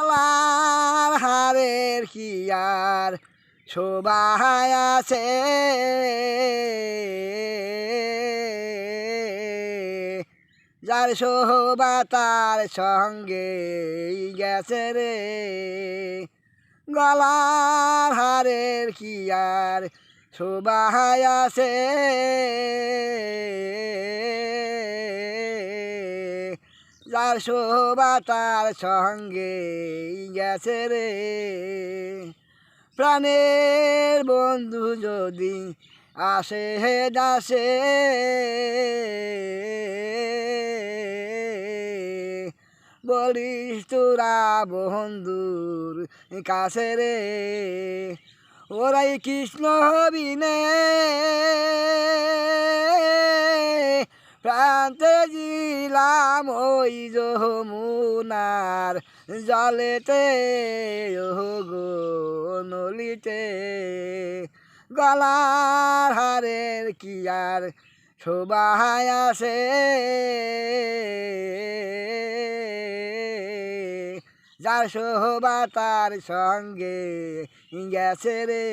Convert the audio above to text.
আলার হারের কি আর শোভায় আছে? যার শোভা তার সঙ্গে গেছে রে। গলার হারের কি আর শোভায় আছে? যার শোভা তার সঙ্গে গেছে রে। প্রাণের বন্ধু যদি আসে হে দাসে, বলিস তোরা বন্ধুর কাছে রে। ওরাই কৃষ্ণ হবিনে প্রান্তে জিলাম ওই যমুনার জলেতে গো নলিতে। গলার হারের কি আর শোভায় আছে যার শোভা তার সঙ্গে গেছে রে।